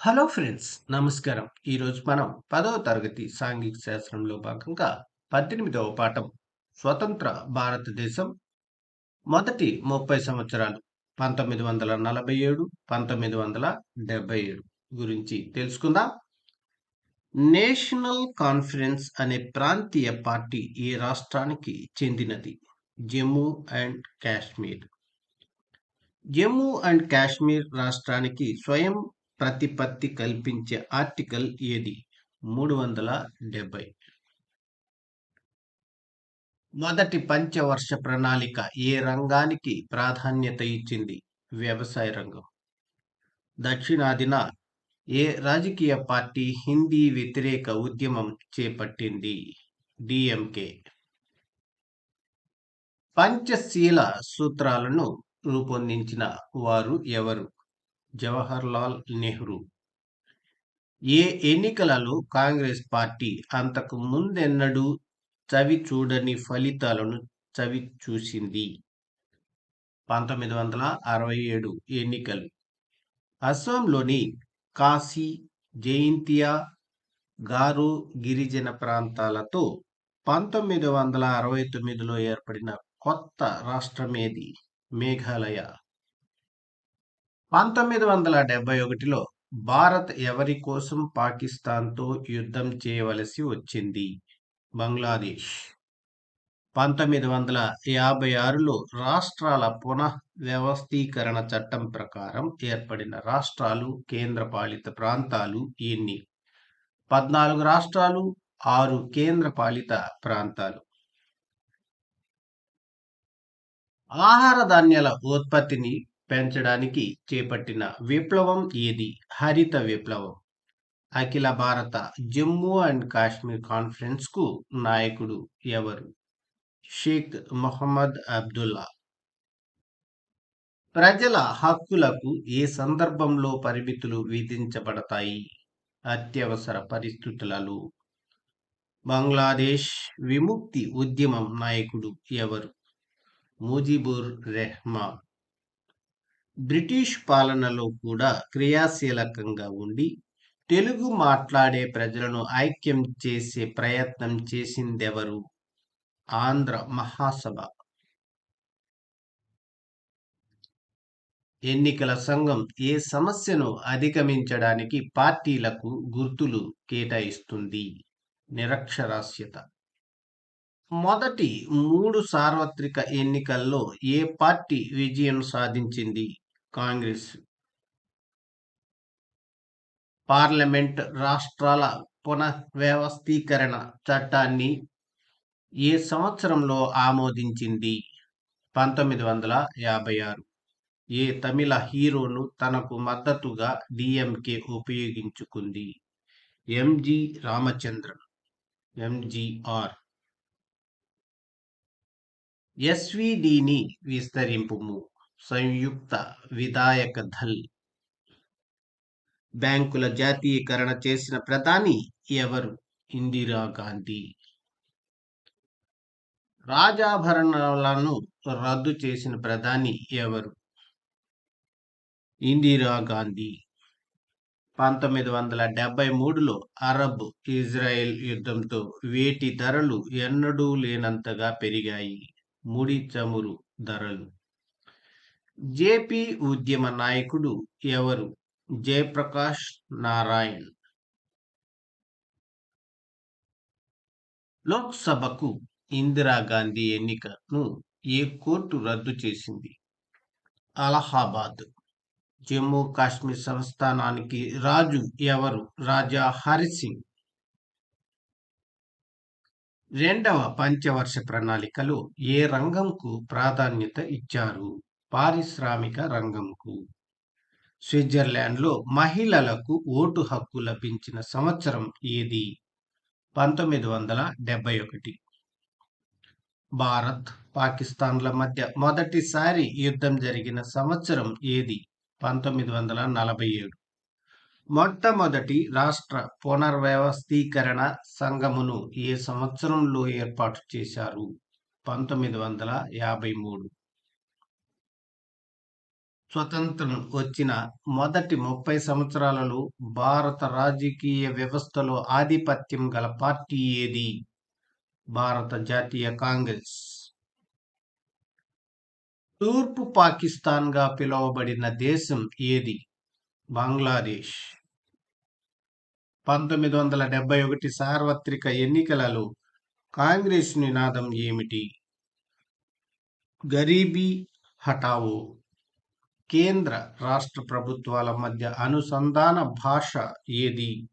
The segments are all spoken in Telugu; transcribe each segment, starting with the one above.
హలో ఫ్రెండ్స్ నమస్కారం. ఈరోజు మనం పదవ తరగతి సాంఘిక శాస్త్రంలో భాగంగా పద్దెనిమిదవ పాఠం స్వతంత్ర భారతదేశం మొదటి ముప్పై సంవత్సరాలు పంతొమ్మిది వందల నలభై ఏడు పంతొమ్మిది వందల డెబ్బై ఏడు గురించి తెలుసుకుందాం. నేషనల్ కాన్ఫరెన్స్ అనే ప్రాంతీయ పార్టీ ఈ రాష్ట్రానికి చెందినది జమ్మూ అండ్ కాశ్మీర్. జమ్మూ అండ్ కాశ్మీర్ రాష్ట్రానికి స్వయం ప్రతిపత్తి కల్పించే ఆర్టికల్ ఏది? మూడు వందల డెబ్బై మొదటి పంచవర్ష ప్రణాళిక ఏ రంగానికి ప్రాధాన్యత ఇచ్చింది? వ్యవసాయ రంగం. దక్షిణాదిన ఏ రాజకీయ పార్టీ హిందీ వ్యతిరేక ఉద్యమం చేపట్టింది? డిఎంకే. పంచశీల సూత్రాలను రూపొందించిన వారు ఎవరు? జవహర్లాల్ నెహ్రూ. ఏ ఎన్నికలలో కాంగ్రెస్ పార్టీ అంతకు ముందెన్నడూ చవి చూడని ఫలితాలను చవి చూసింది? పంతొమ్మిది వందల అరవై ఏడు ఎన్నికలు. అస్సాంలోని కాశీ జైంతియా గారో గిరిజన ప్రాంతాలతో పంతొమ్మిది వందల అరవై తొమ్మిదిలో ఏర్పడిన కొత్త రాష్ట్రమేది? మేఘాలయ. పంతొమ్మిది వందల డెబ్బై ఒకటిలో భారత్ ఎవరి కోసం పాకిస్తాన్తో యుద్ధం చేయవలసి వచ్చింది? బంగ్లాదేశ్. పంతొమ్మిది వందల యాభై ఆరులో రాష్ట్రాల పునః వ్యవస్థీకరణ చట్టం ప్రకారం ఏర్పడిన రాష్ట్రాలు కేంద్రపాలిత ప్రాంతాలు ఎన్ని? పద్నాలుగు రాష్ట్రాలు ఆరు కేంద్రపాలిత ప్రాంతాలు. ఆహార ధాన్యాల ఉత్పత్తిని పెంచడానికి చేపట్టిన విప్లవం ఏది? హరిత విప్లవం. అఖిల భారత జమ్మూ అండ్ కాశ్మీర్ కాన్ఫరెన్స్కు నాయకుడు ఎవరు? షేక్ మొహమ్మద్ అబ్దుల్లా. ప్రజల హక్కులకు ఏ సందర్భంలో పరిమితులు విధించబడతాయి? అత్యవసర పరిస్థితులలో. బంగ్లాదేశ్ విముక్తి ఉద్యమం నాయకుడు ఎవరు? ముజిబుర్ రెహమాన్. బ్రిటిష్ పాలనలో కూడా క్రియాశీలకంగా ఉండి తెలుగు మాట్లాడే ప్రజలను ఐక్యం చేసే ప్రయత్నం చేసిందెవరు? ఆంధ్ర మహాసభ. ఎన్నికల సంఘం ఏ సమస్యను అధిగమించడానికి పార్టీలకు గుర్తులు కేటాయిస్తుంది? నిరక్షరాస్యత. మొదటి మూడు సార్వత్రిక ఎన్నికల్లో ఏ పార్టీ విజయం సాధించింది? కాంగ్రెస్ పార్లమెంట్ రాష్ట్రాల పునఃవ్యవస్థీకరణ చట్టాన్ని ఏ సంవత్సరంలో ఆమోదించింది? పంతొమ్మిది వందల యాభై ఆరు. ఏ తమిళ హీరోను తనకు మద్దతుగా డిఎంకే ఉపయోగించుకుంది? ఎంజి రామచంద్రన్ ఎంజిఆర్ ఎస్విడిని విస్తరింపుము. సంయుక్త విధాయక దళ్ బ్యాంకుల జాతీయకరణ చేసిన ప్రధాని ఎవరు? ఇందిరాగాంధీ రాజాభరణాలను రద్దు చేసిన ప్రధాని ఎవరు? ఇందిరాగాంధీ పంతొమ్మిది వందల డెబ్బై మూడులో అరబ్ ఇజ్రాయెల్ యుద్ధంతో వేటి ధరలు ఎన్నడూ లేనంతగా పెరిగాయి. ముడి చమురు ధరలు జేపీ ఉద్యమ నాయకుడు ఎవరు? జయప్రకాష్ నారాయణ్. లోక్సభకు ఇందిరాగాంధీ ఎన్నికను ఏ కోర్టు రద్దు చేసింది? అలహాబాద్. జమ్మూ కాశ్మీర్ సంస్థానానికి రాజు ఎవరు? రాజా హరిసింగ్ రెండవ పంచవర్ష ప్రణాళికలో ఏ రంగంకు ప్రాధాన్యత ఇచ్చారు? పారిశ్రామిక రంగంకు. స్విట్జర్లాండ్లో మహిళలకు ఓటు హక్కు లభించిన సంవత్సరం ఏది? పంతొమ్మిది వందల డెబ్బై ఒకటి. భారత్ పాకిస్తాన్ల మధ్య మొదటిసారి యుద్ధం జరిగిన సంవత్సరం ఏది? పంతొమ్మిది వందల నలభై ఏడు. మొట్టమొదటి రాష్ట్ర పునర్వ్యవస్థీకరణ సంఘమును ఏ సంవత్సరంలో ఏర్పాటు చేశారు? పంతొమ్మిది వందల యాభై మూడు. స్వతంత్రం వచ్చిన మొదటి ముప్పై సంవత్సరాలలో భారత రాజకీయ వ్యవస్థలో ఆధిపత్యం గల పార్టీ ఏది? భారత జాతీయ కాంగ్రెస్. తూర్పు పాకిస్తాన్గా పిలువబడిన దేశం ఏది? బంగ్లాదేశ్. పంతొమ్మిది వందల డెబ్బై ఒకటి సార్వత్రిక ఎన్నికలలో కాంగ్రెస్ నినాదం ఏమిటి? గరీబీ హటావో కేంద్ర రాష్ట్ర ప్రభుత్వాల మధ్య అనుసంధాన భాష ఏది?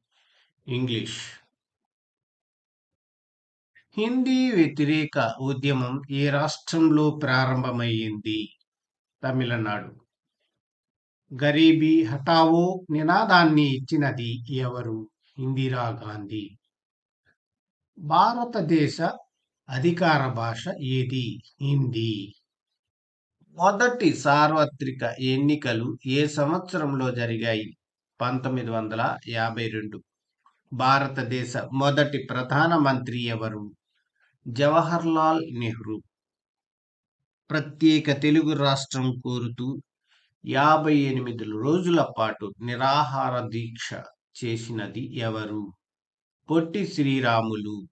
ఇంగ్లీష్. హిందీ వ్యతిరేక ఉద్యమం ఏ రాష్ట్రంలో ప్రారంభమైంది? తమిళనాడు. గరీబీ హటావో నినాదాన్ని ఇచ్చినది ఎవరు? ఇందిరాగాంధీ భారతదేశ అధికార భాష ఏది? హిందీ. మొదటి సార్వత్రిక ఎన్నికలు ఏ సంవత్సరంలో జరిగాయి? పంతొమ్మిది వందల యాభై రెండు. భారతదేశ మొదటి ప్రధానమంత్రి ఎవరు? జవహర్లాల్ నెహ్రూ. ప్రత్యేక తెలుగు రాష్ట్రం కోరుతూ యాభై ఎనిమిది రోజుల పాటు నిరాహార దీక్ష చేసినది ఎవరు? పొట్టి శ్రీరాములు.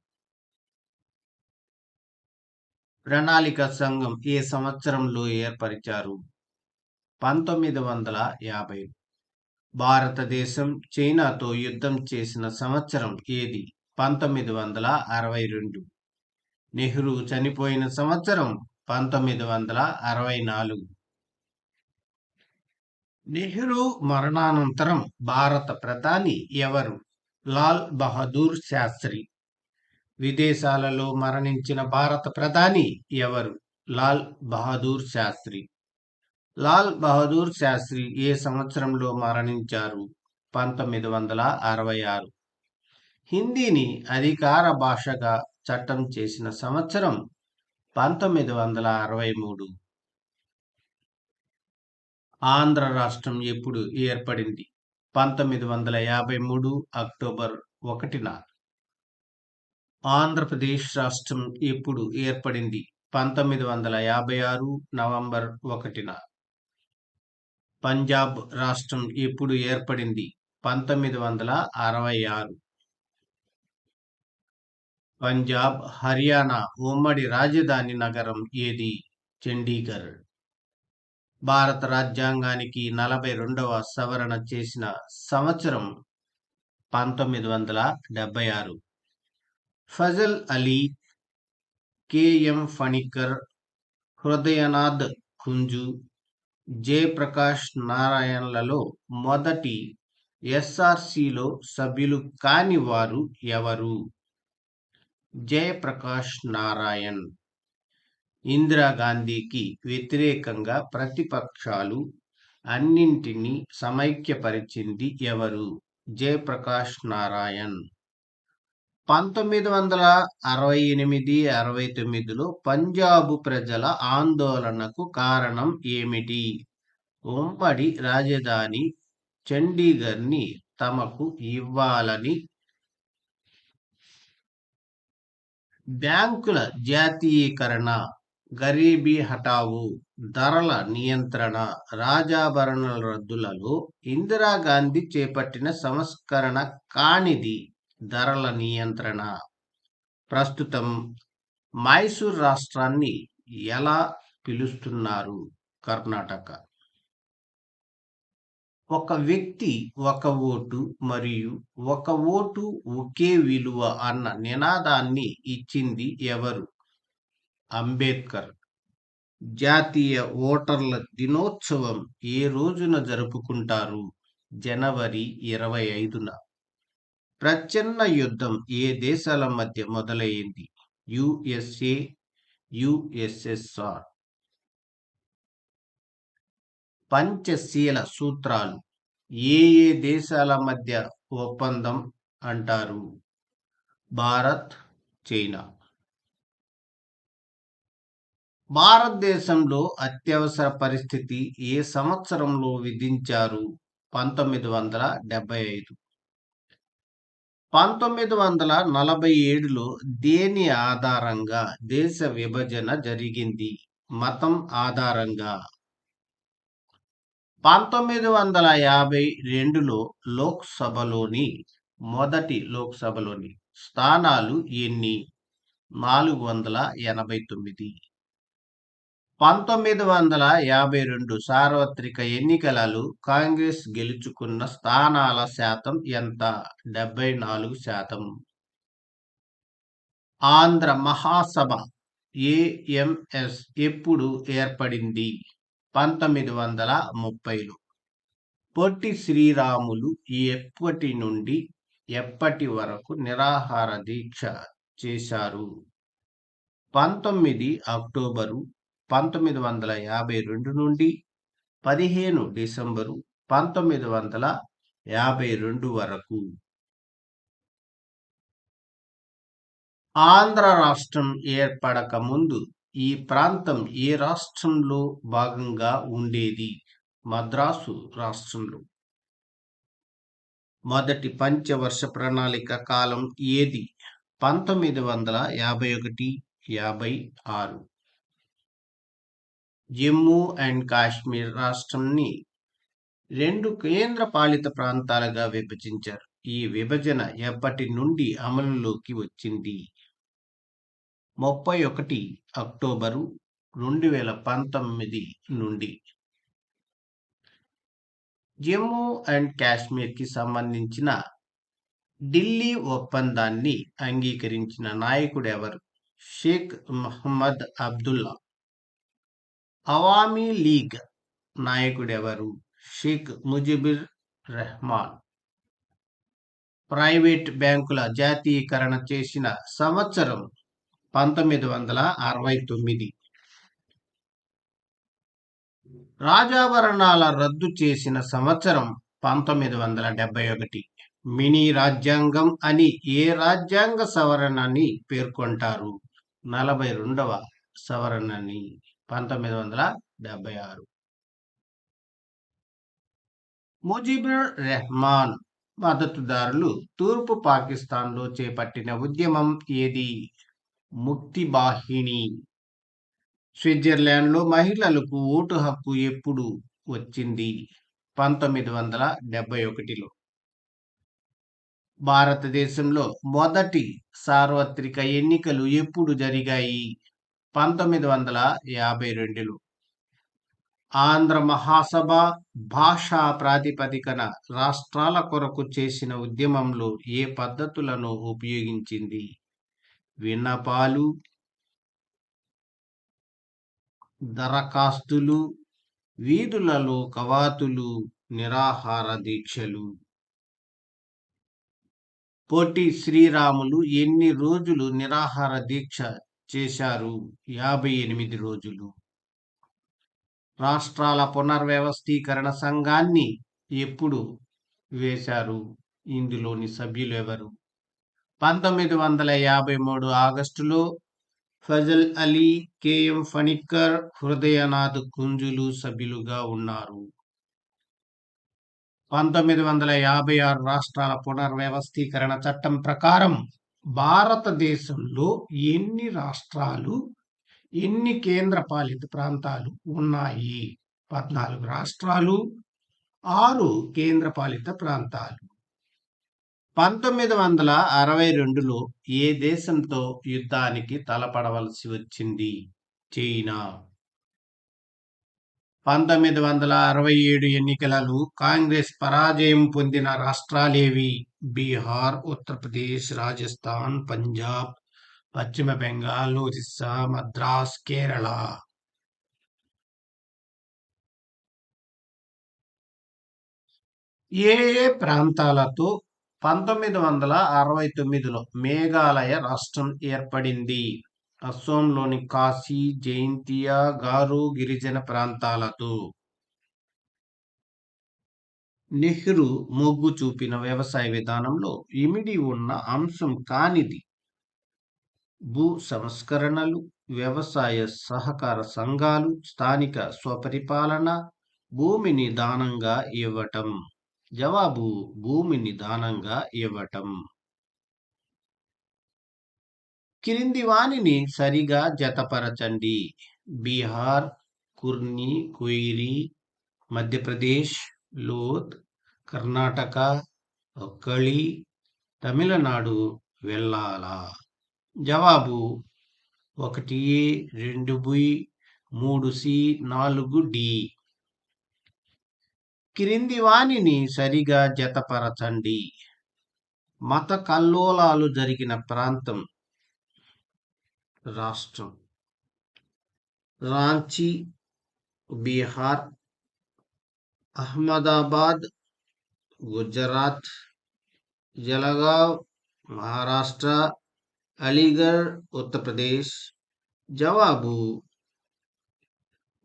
ప్రణాళిక సంఘం ఏ సంవత్సరంలో ఏర్పరిచారు? పంతొమ్మిది వందల యాభై. భారతదేశం చైనాతో యుద్ధం చేసిన సంవత్సరం ఏది? పంతొమ్మిది వందల అరవై రెండు. నెహ్రూ చనిపోయిన సంవత్సరం పంతొమ్మిది వందల అరవై నాలుగు. నెహ్రూ మరణానంతరం భారత ప్రధాని ఎవరు? లాల్ బహదూర్ శాస్త్రి. విదేశాలలో మరణించిన భారత ప్రధాని ఎవరు? లాల్ బహదూర్ శాస్త్రి. లాల్ బహదూర్ శాస్త్రి ఏ సంవత్సరంలో మరణించారు? పంతొమ్మిది వందల అరవై ఆరు. హిందీని అధికార భాషగా చట్టం చేసిన సంవత్సరం పంతొమ్మిది వందల అరవై మూడు. ఆంధ్ర రాష్ట్రం ఎప్పుడు ఏర్పడింది? పంతొమ్మిది వందల యాభై మూడు అక్టోబర్ ఒకటిన ఆంధ్రప్రదేశ్ రాష్ట్రం ఎప్పుడు ఏర్పడింది? పంతొమ్మిది వందల యాభై ఆరు నవంబర్ ఒకటిన పంజాబ్ రాష్ట్రం ఎప్పుడు ఏర్పడింది? పంతొమ్మిది వందల అరవై ఆరు. పంజాబ్ హర్యానా ఉమ్మడి రాజధాని నగరం ఏది? చండీగఢ్. భారత రాజ్యాంగానికి నలభై రెండవ సవరణ చేసిన సంవత్సరం పంతొమ్మిది వందల డెబ్బై ఆరు. ఫజల్ అలీ కెఎం ఫణికర్ హృదయనాథ్ కుంజు జయప్రకాష్ నారాయణలలో మొదటి ఎస్ఆర్సిలో సభ్యులు కాని వారు ఎవరు? జయప్రకాష్ నారాయణ్. ఇందిరాగాంధీకి వ్యతిరేకంగా ప్రతిపక్షాలు అన్నింటినీ సమైక్యపరిచింది ఎవరు? జయప్రకాష్ నారాయణ్. పంతొమ్మిది వందల అరవై ఎనిమిది అరవై తొమ్మిదిలో పంజాబు ప్రజల ఆందోళనకు కారణం ఏమిటి? ఉమ్మడి రాజధాని చండీగఢ్ని తమకు ఇవ్వాలని బ్యాంకుల జాతీయీకరణ గరీబీ హఠావు ధరల నియంత్రణ రాజాభరణల రద్దులలో ఇందిరాగాంధీ చేపట్టిన సంస్కరణ కానిది. ధరల నియంత్రణ. ప్రస్తుతం మైసూర్ రాష్ట్రాన్ని ఎలా పిలుస్తున్నారు కర్ణాటక? ఒక వ్యక్తి ఒక ఓటు మరియు ఒక ఓటు ఒకే విలువ అన్న నినాదాన్ని ఇచ్చింది ఎవరు? అంబేద్కర్. జాతీయ ఓటర్ల దినోత్సవం ఏ రోజున జరుపుకుంటారు? జనవరి ఇరవై ఐదున. ప్రచ్ఛన్న యుద్ధం ఏ దేశాల మధ్య మొదలైంది? USA USSR. పంచశీల సూత్రాలు ఏ ఏ దేశాల మధ్య ఒప్పందం అంటారు? భారత్ చైనా. భారతదేశంలో అత్యవసర పరిస్థితి ఏ సంవత్సరంలో విధించారు? పంతొమ్మిది వందల డెబ్బై ఐదు. పంతొమ్మిది వందల నలభై ఏడులో దేని ఆధారంగా దేశ విభజన జరిగింది? మతం ఆధారంగా. పంతొమ్మిది వందల యాభై రెండులో లోక్సభలోని మొదటి లోక్సభలోని స్థానాలు ఎన్ని? నాలుగు వందల ఎనభై తొమ్మిది. పంతొమ్మిది వందల యాభై రెండు సార్వత్రిక ఎన్నికలలో కాంగ్రెస్ గెలుచుకున్న స్థానాల శాతం ఎంత? డెబ్బై నాలుగు శాతం. ఆంధ్ర మహాసభ ఏఎంఎస్ ఎప్పుడు ఏర్పడింది? పంతొమ్మిది వందల ముప్పైలో. పొట్టి శ్రీరాములు ఎప్పటి నుండి ఎప్పటి వరకు నిరాహార దీక్ష చేశారు? పంతొమ్మిది అక్టోబరు పంతొమ్మిది వందల యాభై రెండు నుండి పదిహేను డిసెంబరు పంతొమ్మిది వందల యాభై రెండు వరకు ఆంధ్ర రాష్ట్రం ఏర్పడక ముందు ఈ ప్రాంతం ఏ రాష్ట్రంలో భాగంగా ఉండేది? మద్రాసు రాష్ట్రంలో. మొదటి పంచవర్ష ప్రణాళిక కాలం ఏది? పంతొమ్మిది వందల యాభై ఒకటి యాభై ఆరు. జమ్మూ అండ్ కాశ్మీర్ రాష్ట్రంని రెండు కేంద్ర పాలిత ప్రాంతాలుగా విభజించారు. ఈ విభజన ఎప్పటి నుండి అమలులోకి వచ్చింది? ముప్పై ఒకటి అక్టోబరు రెండు వేల పంతొమ్మిది నుండి జమ్మూ అండ్ కాశ్మీర్కి సంబంధించిన ఢిల్లీ ఒప్పందాన్ని అంగీకరించిన నాయకుడు ఎవరు షేక్ మహమ్మద్ అబ్దుల్లా. అవామీ లీగ్ నాయకుడెవరు? షేక్ ముజిబుర్ రెహమాన్. ప్రైవేట్ బ్యాంకుల జాతీయకరణ చేసిన సంవత్సరం పంతొమ్మిది వందల అరవై తొమ్మిది. రాజాభరణాల రద్దు చేసిన సంవత్సరం పంతొమ్మిది వందల డెబ్బై ఒకటి. మినీ రాజ్యాంగం అని ఏ రాజ్యాంగ సవరణని పేర్కొంటారు? నలభై రెండవ సవరణని. పంతొమ్మిది వందల డెబ్బై ఆరు ముజిబుర్ రెహమాన్ మద్దతుదారులు తూర్పు పాకిస్తాన్లో చేపట్టిన ఉద్యమం ఏది? ముక్తి బాహిణి స్విట్జర్లాండ్లో మహిళలకు ఓటు హక్కు ఎప్పుడు వచ్చింది? పంతొమ్మిది వందల డెబ్బై ఒకటిలో భారతదేశంలో మొదటి సార్వత్రిక ఎన్నికలు ఎప్పుడు జరిగాయి? పంతొమ్మిది వందల యాభై రెండులో ఆంధ్ర మహాసభ భాషా ప్రాతిపదికన రాష్ట్రాల కొరకు చేసిన ఉద్యమంలో ఏ పద్ధతులను ఉపయోగించింది? విన్నపాలు దరఖాస్తులు వీధులలో కవాతులు నిరాహార దీక్షలు. పోటీ శ్రీరాములు ఎన్ని రోజులు నిరాహార దీక్ష చేశారు యాభై ఎనిమిది రోజులు. రాష్ట్రాల పునర్వ్యవస్థీకరణ సంఘాన్ని ఎప్పుడు వేశారు? ఇందులోని సభ్యులు ఎవరు? పంతొమ్మిది వందల యాభై మూడు ఆగస్టులో ఫజల్ అలీ కెఎం ఫణిక్కర్ హృదయనాథ్ కుంజులు సభ్యులుగా ఉన్నారు. పంతొమ్మిది వందల యాభై ఆరు రాష్ట్రాల పునర్వ్యవస్థీకరణ చట్టం ప్రకారం భారతదేశంలో ఎన్ని రాష్ట్రాలు ఎన్ని కేంద్రపాలిత ప్రాంతాలు ఉన్నాయి? పద్నాలుగు రాష్ట్రాలు ఆరు కేంద్రపాలిత ప్రాంతాలు. పంతొమ్మిది వందల అరవై రెండులో ఏ దేశంతో యుద్ధానికి తలపడవలసి వచ్చింది? చైనా. పంతొమ్మిది వందల అరవై ఏడు ఎన్నికలలో కాంగ్రెస్ పరాజయం పొందిన రాష్ట్రాలేవి బీహార్ ఉత్తరప్రదేశ్ రాజస్థాన్ పంజాబ్ పశ్చిమ బెంగాల్ ఒరిస్సా మద్రాస్ కేరళ. ఏ ఏ ప్రాంతాలతో పంతొమ్మిది వందల అరవై తొమ్మిదిలో మేఘాలయ రాష్ట్రం ఏర్పడింది? అస్సోంలోని కాశీ జైంతియా గారు గిరిజన ప్రాంతాలతో. నెహ్రూ మొగ్గు చూపిన వ్యవసాయ విధానంలో ఇమిడి ఉన్న అంశం కానిది. భూ సంస్కరణలు వ్యవసాయ సహకార సంఘాలు స్థానిక స్వపరిపాలన భూమిని దానంగా ఇవ్వటం. జవాబు భూమిని దానంగా ఇవ్వటం. క్రింది వాణిని సరిగా జతపరచండి. బీహార్ కుర్ని కుయిరి మధ్యప్రదేశ్ లోత్ కర్ణాటక ఒక్కళి తమిళనాడు వెళ్ళాలా జవాబు ఒకటి ఏ రెండు బి మూడు సి నాలుగు డి. క్రింది వాణిని సరిగా జతపరచండి. మత కల్లోలాలు జరిగిన ప్రాంతం రాష్ట్రం రాంచీ బీహార్ అహ్మదాబాద్ గుజరాత్ జలగావ్ మహారాష్ట్ర అలీగఢ్ ఉత్తరప్రదేశ్ జవాబు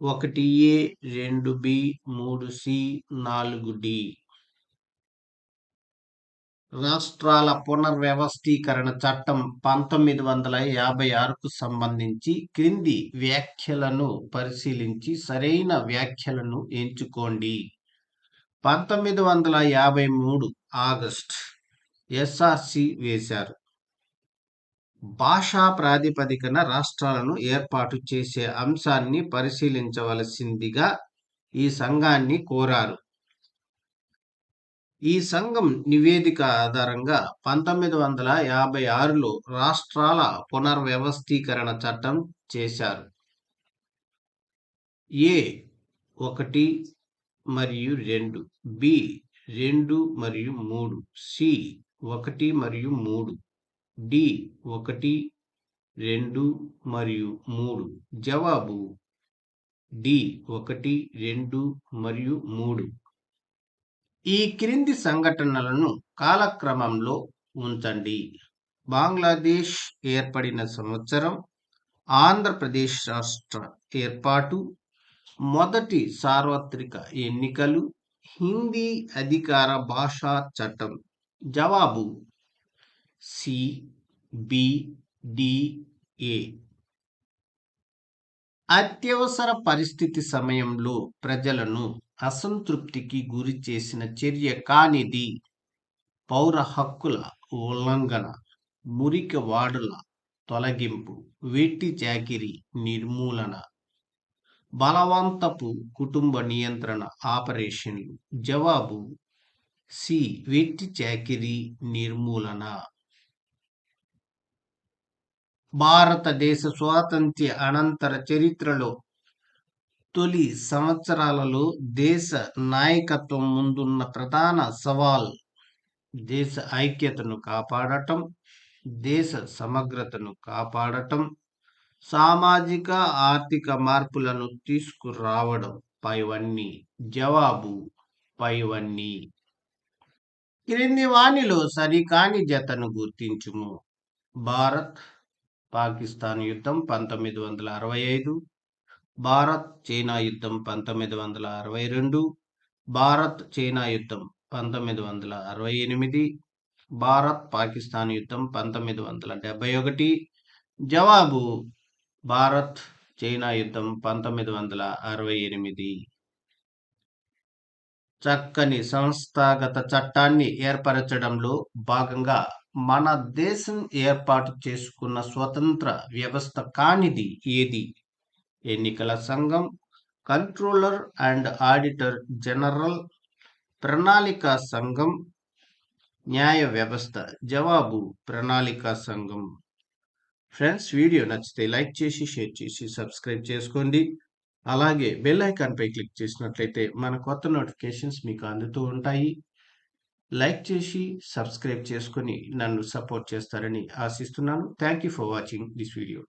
ఒకటి ఏ రెండు బి మూడు సి నాలుగు డి రాష్ట్రాల పునర్వ్యవస్థీకరణ చట్టం పంతొమ్మిది వందల యాభై ఆరుకు సంబంధించి క్రింది వ్యాఖ్యలను పరిశీలించి సరైన వ్యాఖ్యలను ఎంచుకోండి. పంతొమ్మిది వందల యాభై మూడు ఆగస్ట్ ఎస్ఆర్సి వేశారు. భాషా ప్రాతిపదికన రాష్ట్రాలను ఏర్పాటు చేసే అంశాన్ని పరిశీలించవలసిందిగా ఈ సంఘాన్ని కోరారు. ఈ సంఘం నివేదిక ఆధారంగా పంతొమ్మిది వందల యాభై ఆరులో రాష్ట్రాల పునర్వ్యవస్థీకరణ చట్టం చేశారు. ఏ ఒకటి మరియు రెండు బి రెండు మరియు మూడు సి ఒకటి మరియు మూడు డి ఒకటి రెండు మరియు మూడు. జవాబు డి ఒకటి రెండు మరియు మూడు. ఈ క్రింది సంఘటనలను కాలక్రమంలో ఉంచండి. బంగ్లాదేశ్ ఏర్పడిన సంవత్సరం ఆంధ్రప్రదేశ్ రాష్ట్ర ఏర్పాటు మొదటి సార్వత్రిక ఎన్నికలు హిందీ అధికార భాషా చట్టం జవాబు సి బి డి ఏ. అత్యవసర పరిస్థితి సమయంలో ప్రజలను అసంతృప్తికి గురి చేసిన చర్య కానిది పౌర హక్కుల ఉల్లంఘన మురికి వాడుల తొలగింపు వెట్టి చాకిరి నిర్మూలన బలవంతపు కుటుంబ నియంత్రణ ఆపరేషన్లు జవాబు సి వెట్టి చాకిరి నిర్మూలన. భారతదేశ స్వాతంత్ర్య అనంతర చరిత్రలో తొలి సంవత్సరాలలో దేశ నాయకత్వం ముందున్న ప్రధాన సవాల్ దేశ ఐక్యతను కాపాడటం దేశ సమగ్రతను కాపాడటం సామాజిక ఆర్థిక మార్పులను తీసుకురావడం. పైవన్నీ జవాబు పైవన్నీ క్రింది వాణిలో సరికాని జతను గుర్తించుము. భారత్ పాకిస్తాన్ యుద్ధం పంతొమ్మిది వందల అరవై ఐదు భారత్ చైనా యుద్ధం పంతొమ్మిది వందల అరవై రెండు భారత్ చైనా యుద్ధం పంతొమ్మిది వందల అరవై ఎనిమిది భారత్ పాకిస్తాన్ యుద్ధం పంతొమ్మిది వందల డెబ్బై ఒకటి జవాబు భారత్ చైనా యుద్ధం పంతొమ్మిది వందల అరవై ఎనిమిది. చక్కని సంస్థాగత చట్టాన్ని ఏర్పరచడంలో భాగంగా మన దేశం ఏర్పాటు చేసుకున్న స్వతంత్ర వ్యవస్థ కానిది ఏది? ఎన్నికల సంఘం కంట్రోలర్ అండ్ ఆడిటర్ జనరల్ ప్రణాళిక సంఘం న్యాయ వ్యవస్థ జవాబు ప్రణాళిక సంఘం. ఫ్రెండ్స్ వీడియో నచ్చితే లైక్ చేసి షేర్ చేసి సబ్స్క్రైబ్ చేసుకోండి. అలాగే బెల్ ఐకాన్పై క్లిక్ చేసినట్లయితే మన కొత్త నోటిఫికేషన్స్ మీకు అందుతూ ఉంటాయి. లైక్ చేసి సబ్స్క్రైబ్ చేసుకొని నన్ను సపోర్ట్ చేస్తారని ఆశిస్తున్నాను. Thank you for watching this video.